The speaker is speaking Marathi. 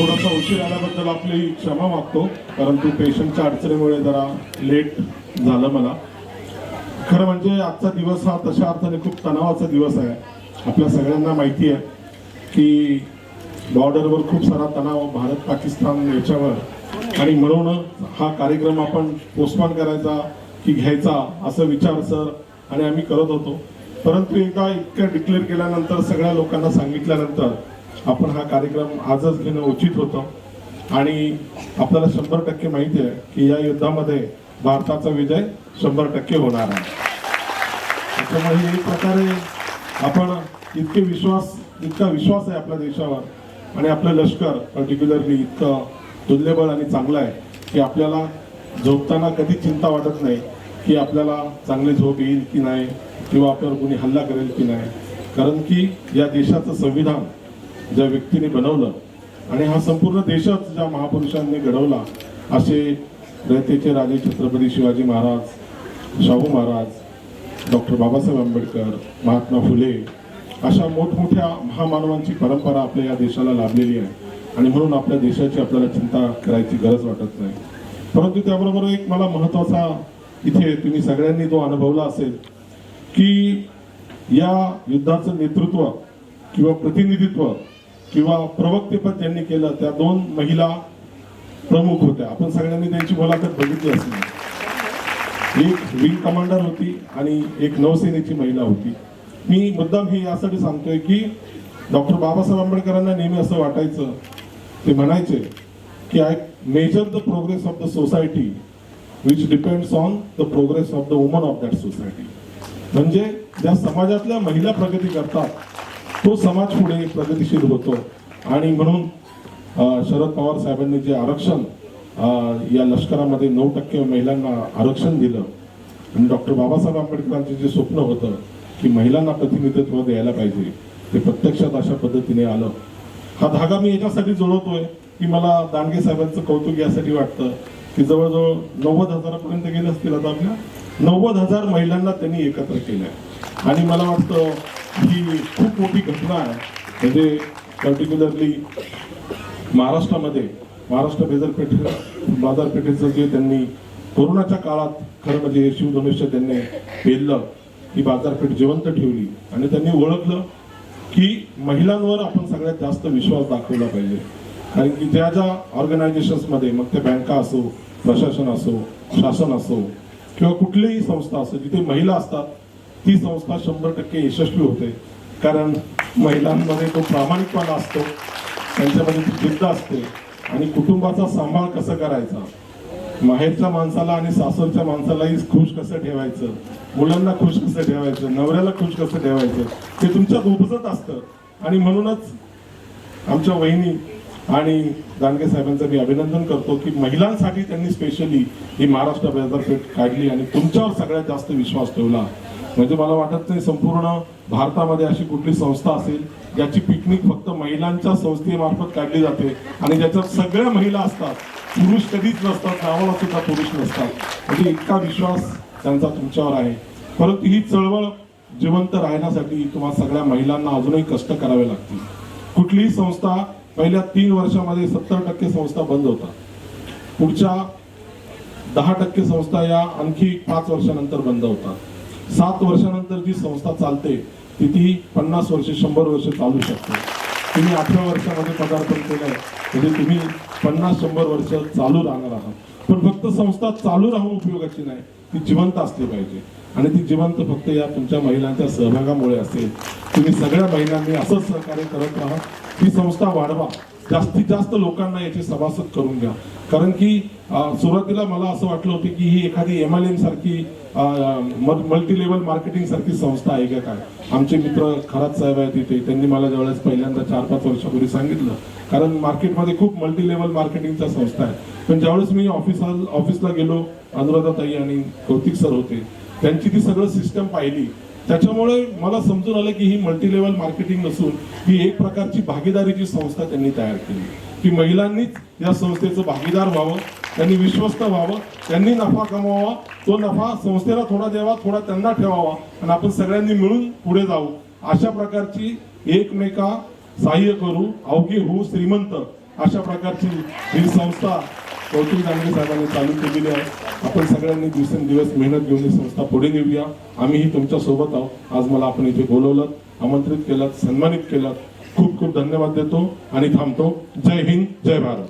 थोडासा उशीर आल्याबद्दल आपली क्षमा मागतो परंतु पेशंटच्या अडचणीमुळे जरा लेट झालं मला. खरं म्हणजे आजचा दिवस हा तशा अर्थाने खूप तणावाचा दिवस आहे. आपल्या सगळ्यांना माहिती आहे की बॉर्डरवर खूप सारा तणाव भारत पाकिस्तान याच्यावर. आणि म्हणून हा कार्यक्रम आपण पोस्टपोन करायचा की घ्यायचा असं विचार सर आणि आम्ही करत होतो. परंतु एकदा इतकं डिक्लेअर केल्यानंतर सगळ्या लोकांना सांगितल्यानंतर आपण हा कार्यक्रम आजच घेणं उचित होतं. आणि आपल्याला शंभर टक्के माहिती आहे की या युद्धामध्ये भारताचा विजय शंभर टक्के होणार आहे. त्याच्यामुळे एक प्रकारे आपण इतके विश्वास इतका विश्वास आहे आपल्या देशावर. आणि आपलं लष्कर पर्टिक्युलरली इतकं तुल्यबळ आणि चांगलं आहे की आपल्याला झोपताना कधी चिंता वाटत नाही की आपल्याला चांगली झोप येईल की नाही किंवा आपल्यावर कोणी हल्ला करेल की नाही. कारण की या देशाचं संविधान ज्या व्यक्तीने बनवलं आणि हा संपूर्ण देशच ज्या महापुरुषांनी घडवला असे रयतेचे राजे छत्रपती शिवाजी महाराज शाहू महाराज डॉक्टर बाबासाहेब आंबेडकर महात्मा फुले अशा मोठमोठ्या महामानवांची परंपरा आपल्या या देशाला लाभलेली आहे. आणि म्हणून आपल्या देशाची आपल्याला चिंता करायची गरज वाटत नाही. परंतु त्याबरोबर एक मला महत्त्वाचा इथे तुम्ही सगळ्यांनी जो अनुभवला असेल की या युद्धाचं नेतृत्व किंवा प्रतिनिधित्व किंवा प्रवक्तेपद ज्यांनी केलं त्या दोन महिला प्रमुख होत्या. आपण सगळ्यांनी त्यांची मुलाखत बघितली असेल. एक विंग कमांडर होती आणि एक नौसेनेची महिला होती. मी मुद्दाम हे यासाठी सांगतोय की डॉक्टर बाबासाहेब आंबेडकरांना नेहमी असं वाटायचं ते म्हणायचे की I measure the progress of the society which depends on the progress of the woman of that society म्हणजे ज्या समाजातल्या महिला प्रगती करतात तो समाज पुढे प्रगतिशील होतो. आणि म्हणून शरद पवार साहेबांनी जे आरक्षण या लष्करामध्ये नऊ टक्के महिलांना आरक्षण दिलं आणि डॉक्टर बाबासाहेब आंबेडकरांचं जे स्वप्न होतं की महिलांना प्रतिनिधित्व द्यायला पाहिजे ते प्रत्यक्षात अशा पद्धतीने आलं. हा धागा मी याच्यासाठी जोडवतोय की मला दांडगे साहेबांचं कौतुक यासाठी वाटतं की जवळजवळ नव्वद हजारापर्यंत गेले असतील आता आपल्या नव्वद हजार महिलांना त्यांनी एकत्र केलंय. आणि मला वाटतं ही खूप मोठी घटना आहे. म्हणजे पर्टिक्युलरली महाराष्ट्रामध्ये महाराष्ट्र बाजारपेठ बाजारपेठेचं जे त्यांनी कोरोनाच्या काळात खरं म्हणजे शिवधनुष्य त्यांनी पेरलं ही बाजारपेठ जिवंत ठेवली. आणि त्यांनी ओळखलं की महिलांवर आपण सगळ्यात जास्त विश्वास दाखवला पाहिजे. कारण की ज्या ज्या ऑर्गनायझेशन्समध्ये मग ते बँका असो प्रशासन असो शासन असो किंवा कुठलीही संस्था असो जिथे महिला असतात ती संस्था शंभर टक्के यशस्वी होते. कारण महिलांमध्ये तो प्रामाणिकपणा असतो त्यांच्यामध्ये ती जिद्द असते आणि कुटुंबाचा सांभाळ कसा करायचा? माहेरच्या माणसाला आणि सासरच्या माणसालाही खुश कसं ठेवायचं? मुलांना खुश कसं ठेवायचं? नवऱ्याला खुश कसं ठेवायचं? ते तुमच्यात उपजत असतं. आणि म्हणूनच आमच्या वहिनी आणि दानगे साहेबांचं मी अभिनंदन करतो की महिलांसाठी त्यांनी स्पेशली ही महाराष्ट्र बाजारपेठ काढली आणि तुमच्यावर सगळ्यात जास्त विश्वास ठेवला. म्हणजे मला वाटत नाही संपूर्ण भारतामध्ये अशी कुठली संस्था असेल ज्याची पिकनिक फक्त महिलांच्या संस्थेमार्फत काढली जाते आणि ज्याच्यात सगळ्या महिला असतात. पुरुष कधीच नसतात गावाला सुद्धा पुरुष नसतात. म्हणजे इतका विश्वास त्यांचा तुमच्यावर आहे. परंतु ही चळवळ जिवंत राहण्यासाठी तुम्हाला सगळ्या महिलांना अजूनही कष्ट करावे लागतील. कुठलीही संस्था पहिल्या तीन वर्षामध्ये सत्तर टक्के संस्था बंद होतात. पुढच्या दहा टक्के संस्था या आणखी पाच वर्षानंतर बंद होतात. सात वर्षानंतर जी संस्था चालते ती ती पन्नास वर्ष शंभर वर्ष चालू शकते. तुम्ही अठरा वर्षामध्ये पदार्पण केलंय म्हणजे तुम्ही पन्नास शंभर वर्ष चालू राहणार आहात. पण फक्त संस्था चालू राहून उपयोगाची नाही ती जिवंत असली पाहिजे. आणि ती जिवंत फक्त या तुमच्या महिलांच्या सहभागामुळे असेल. तुम्ही सगळ्या महिलांनी असंच सहकार्य करत राहा ही संस्था वाढवा. जास्तीत जास्त लोकांना याचे सभासद करून घ्या. कारण की सुरुवातीला मला असं वाटलं होतं की ही एखादी एम एल एम सारखी मल्टी लेवल मार्केटिंग सारखी संस्था आहे का काय? आमचे मित्र खरात साहेब आहेत तिथे त्यांनी मला ज्यावेळेस पहिल्यांदा चार पाच वर्षापूर्वी सांगितलं. कारण मार्केटमध्ये खूप मल्टी लेवल मार्केटिंगच्या संस्था आहेत पण ज्यावेळेस मी ऑफिस ऑफिसला गेलो अनुराधाताई आणि कौतिक सर होते त्यांची ती सगळं सिस्टम पाहिली. त्याच्यामुळे मला समजून आलं की ही मल्टी लेवल मार्केटिंग नसून ही एक प्रकारची भागीदारीची संस्था त्यांनी तयार केली. की महिलांनीच या संस्थेचं भागीदार व्हावं त्यांनी विश्वस्त व्हावं त्यांनी नफा कमवावा तो नफा संस्थेला थोडा द्यावा थोडा त्यांना ठेवावा आणि आपण सगळ्यांनी मिळून पुढे जाऊ. अशा प्रकारची एकमेका सहाय्य करू अवघे होऊ श्रीमंत अशा प्रकारची ही संस्था कौतुक दांडगे साहेबांनी चालू केलेली आहे. आपण सगळ्यांनी दिवसेंदिवस मेहनत घेऊन ही संस्था पुढे नेऊया. आम्हीही तुमच्यासोबत आहोत. आज मला आपण इथे बोलवलं आमंत्रित केलं सन्मानित केलं. खूप खूप धन्यवाद देतो आणि थांबतो. जय हिंद जय भारत.